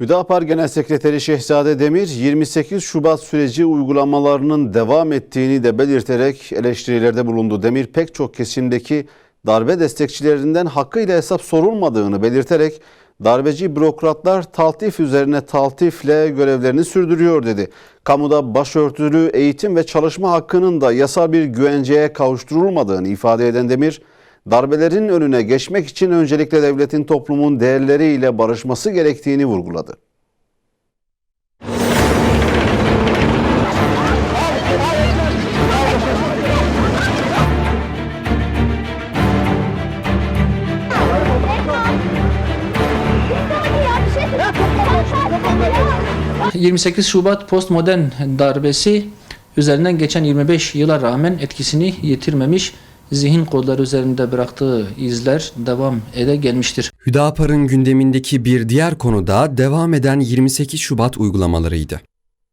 Hüdapar Genel Sekreteri Şehzade Demir 28 Şubat süreci uygulamalarının devam ettiğini de belirterek eleştirilerde bulundu. Demir pek çok kesimdeki darbe destekçilerinden hakkıyla hesap sorulmadığını belirterek darbeci bürokratlar taltif üzerine taltifle görevlerini sürdürüyor dedi. Kamuda başörtülü eğitim ve çalışma hakkının da yasal bir güvenceye kavuşturulmadığını ifade eden Demir, darbelerin önüne geçmek için öncelikle devletin toplumun değerleriyle barışması gerektiğini vurguladı. Ya 28 Şubat postmodern darbesi üzerinden geçen 25 yıla rağmen etkisini yitirmemiş, zihin kodları üzerinde bıraktığı izler devam ede gelmiştir. Hüdapar'ın gündemindeki bir diğer konu da devam eden 28 Şubat uygulamalarıydı.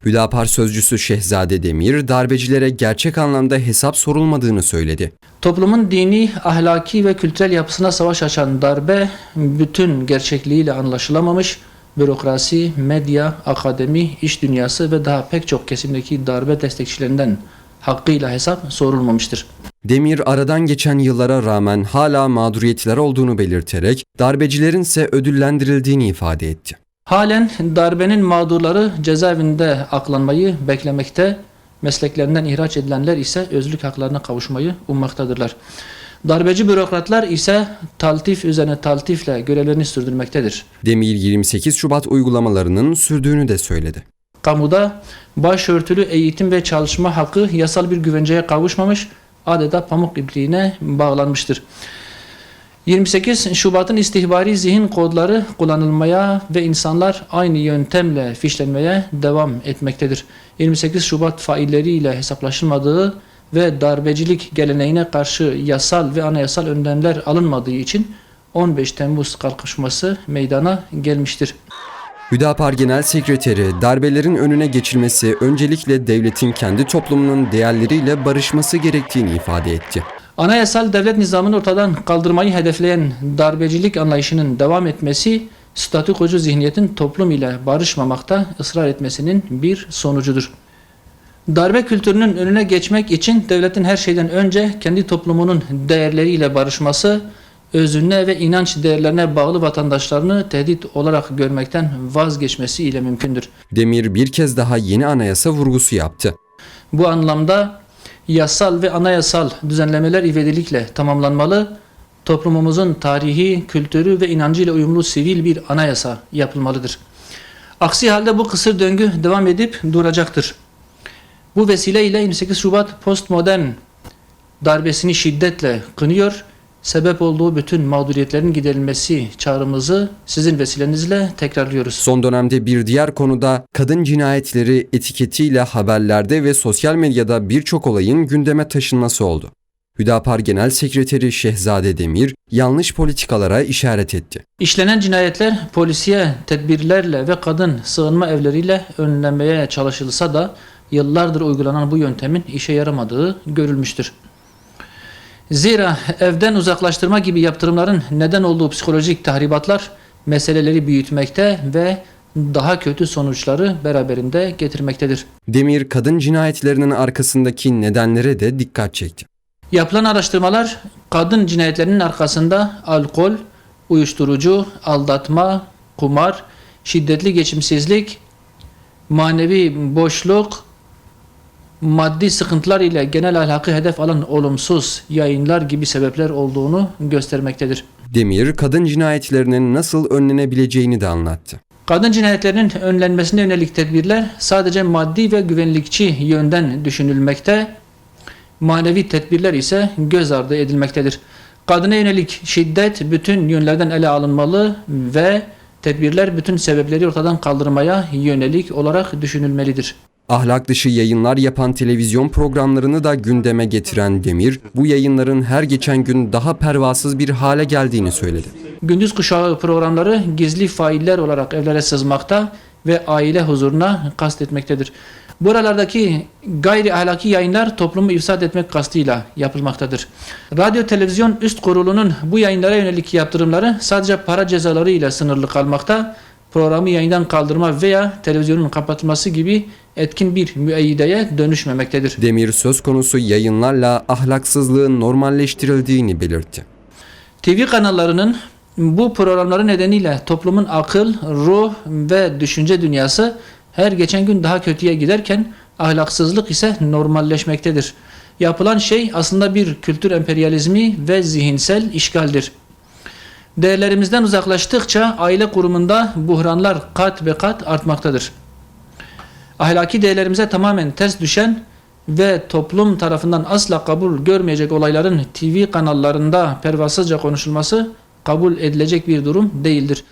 Hüdapar sözcüsü Şehzade Demir, darbecilere gerçek anlamda hesap sorulmadığını söyledi. Toplumun dini, ahlaki ve kültürel yapısına savaş açan darbe bütün gerçekliğiyle anlaşılamamış, bürokrasi, medya, akademi, iş dünyası ve daha pek çok kesimdeki darbe destekçilerinden hakkıyla hesap sorulmamıştır. Demir aradan geçen yıllara rağmen hala mağduriyetler olduğunu belirterek darbecilerin ise ödüllendirildiğini ifade etti. Halen darbenin mağdurları cezaevinde aklanmayı beklemekte, mesleklerinden ihraç edilenler ise özlük haklarına kavuşmayı ummaktadırlar. Darbeci bürokratlar ise taltif üzerine taltifle görevlerini sürdürmektedir. Demir 28 Şubat uygulamalarının sürdüğünü de söyledi. Kamuda başörtülü eğitim ve çalışma hakkı yasal bir güvenceye kavuşmamış, adeta pamuk ipliğine bağlanmıştır. 28 Şubat'ın istihbari zihin kodları kullanılmaya ve insanlar aynı yöntemle fişlenmeye devam etmektedir. 28 Şubat failleriyle hesaplaşılmadığı ve darbecilik geleneğine karşı yasal ve anayasal önlemler alınmadığı için 15 Temmuz kalkışması meydana gelmiştir. Hüdapar Genel Sekreteri darbelerin önüne geçilmesi öncelikle devletin kendi toplumunun değerleriyle barışması gerektiğini ifade etti. Anayasal devlet nizamını ortadan kaldırmayı hedefleyen darbecilik anlayışının devam etmesi, statükocu zihniyetin toplum ile barışmamakta ısrar etmesinin bir sonucudur. Darbe kültürünün önüne geçmek için devletin her şeyden önce kendi toplumunun değerleriyle barışması, özüne ve inanç değerlerine bağlı vatandaşlarını tehdit olarak görmekten vazgeçmesi ile mümkündür. Demir bir kez daha yeni anayasa vurgusu yaptı. Bu anlamda yasal ve anayasal düzenlemeler ivedilikle tamamlanmalı, toplumumuzun tarihi, kültürü ve inancıyla uyumlu sivil bir anayasa yapılmalıdır. Aksi halde bu kısır döngü devam edip duracaktır. Bu vesileyle 28 Şubat postmodern darbesini şiddetle kınıyor, sebep olduğu bütün mağduriyetlerin giderilmesi çağrımızı sizin vesilenizle tekrarlıyoruz. Son dönemde bir diğer konuda kadın cinayetleri etiketiyle haberlerde ve sosyal medyada birçok olayın gündeme taşınması oldu. Hüdapar Genel Sekreteri Şehzade Demir yanlış politikalara işaret etti. İşlenen cinayetler polisiye tedbirlerle ve kadın sığınma evleriyle önlenmeye çalışılsa da yıllardır uygulanan bu yöntemin işe yaramadığı görülmüştür. Zira evden uzaklaştırma gibi yaptırımların neden olduğu psikolojik tahribatlar meseleleri büyütmekte ve daha kötü sonuçları beraberinde getirmektedir. Demir kadın cinayetlerinin arkasındaki nedenlere de dikkat çekti. Yapılan araştırmalar kadın cinayetlerinin arkasında alkol, uyuşturucu, aldatma, kumar, şiddetli geçimsizlik, manevi boşluk, maddi sıkıntılar ile genel ahlakı hedef alan olumsuz yayınlar gibi sebepler olduğunu göstermektedir. Demir kadın cinayetlerinin nasıl önlenebileceğini de anlattı. Kadın cinayetlerinin önlenmesine yönelik tedbirler sadece maddi ve güvenlikçi yönden düşünülmekte, manevi tedbirler ise göz ardı edilmektedir. Kadına yönelik şiddet bütün yönlerden ele alınmalı ve tedbirler bütün sebepleri ortadan kaldırmaya yönelik olarak düşünülmelidir. Ahlak dışı yayınlar yapan televizyon programlarını da gündeme getiren Demir, bu yayınların her geçen gün daha pervasız bir hale geldiğini söyledi. Gündüz kuşağı programları gizli failler olarak evlere sızmakta ve aile huzuruna kastetmektedir. Buralardaki gayri ahlaki yayınlar toplumu ifsad etmek kastıyla yapılmaktadır. Radyo Televizyon Üst Kurulu'nun bu yayınlara yönelik yaptırımları sadece para cezaları ile sınırlı kalmakta, programı yayından kaldırma veya televizyonun kapatılması gibi etkin bir müeyyideye dönüşmemektedir. Demir söz konusu yayınlarla ahlaksızlığın normalleştirildiğini belirtti. TV kanallarının bu programları nedeniyle toplumun akıl, ruh ve düşünce dünyası her geçen gün daha kötüye giderken ahlaksızlık ise normalleşmektedir. Yapılan şey aslında bir kültür emperyalizmi ve zihinsel işgaldir. Değerlerimizden uzaklaştıkça aile kurumunda buhranlar kat be kat artmaktadır. Ahlaki değerlerimize tamamen ters düşen ve toplum tarafından asla kabul görmeyecek olayların TV kanallarında pervasızca konuşulması kabul edilecek bir durum değildir.